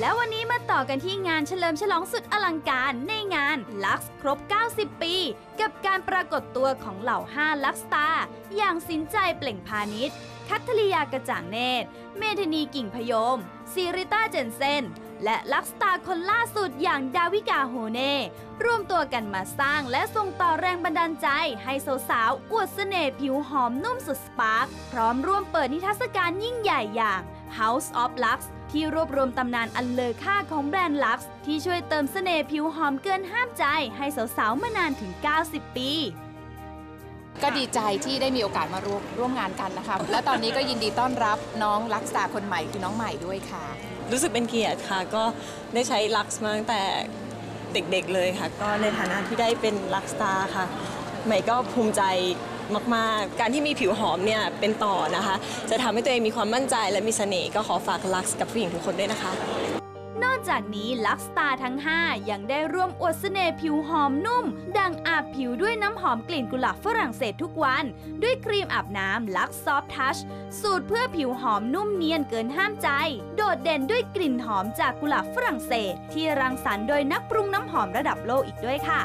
แล้ววันนี้มาต่อกันที่งานเฉลิมฉลองสุดอลังการในงาน Lux ครบ 90 ปี กับการปรากฏตัวของเหล่า 5 ลักสตาร์อย่างสินใจเปล่งพาณิชย์คัทธริยากระจ่างเนตร เมธนีกิ่งพยมซีริต้าเจนเซนและลักสตาร์คนล่าสุดอย่างดาวิกาโฮเน่ร่วมตัวกันมาสร้างและส่งต่อแรงบันดาลใจ ให้สาวๆอวดเสน่ห์ผิวหอมนุ่มสุดสปาร์คพร้อมร่วมเปิดนิทรรศการยิ่งใหญ่อย่าง House of Lux ที่รวบรวมตำนานอันเลอค่าของแบรนด์ Lux ที่ช่วยเติมเสน่ห์ผิวหอมเกินห้ามใจให้สาวๆมานานถึง 90 ปีก็ดีใจที่ได้มีโอกาสมาร่วมร่วมงานกันนะคะและตอนนี้ก็ยินดีต้อนรับน้องลักษตาคนใหม่คือน้องใหม่ด้วยค่ะ รู้สึกเป็นเกียรติค่ะ ก็ได้ใช้ลักซ์มาตั้งแต่เด็กๆเลยค่ะ ก็ในฐานะที่ได้เป็นลักสตาร์ค่ะ ใหม่ก็ภูมิใจ มาก ๆ การที่มีผิวหอมเนี่ยเป็นต่อนะคะ จะทำให้ตัวเองมีความมั่นใจและมีเสน่ห์ก็ขอฝากลักซ์กับผู้หญิงทุกคนด้วยนะคะ นอกจากนี้ลักสตาร์ทั้ง 5 ยังได้ร่วมอวดเสน่ห์ผิวหอมนุ่ม ดังอาบผิวด้วยน้ำหอมกลิ่นกุหลาบฝรั่งเศสทุกวัน ด้วยครีมอาบน้ำลักซอฟทัชสูตรเพื่อผิวหอมนุ่มเนียนเกินห้ามใจ โดดเด่นด้วยกลิ่นหอมจากกุหลาบฝรั่งเศส ที่รังสรรค์โดยนักปรุงน้ำหอมระดับโลกอีกด้วยค่ะ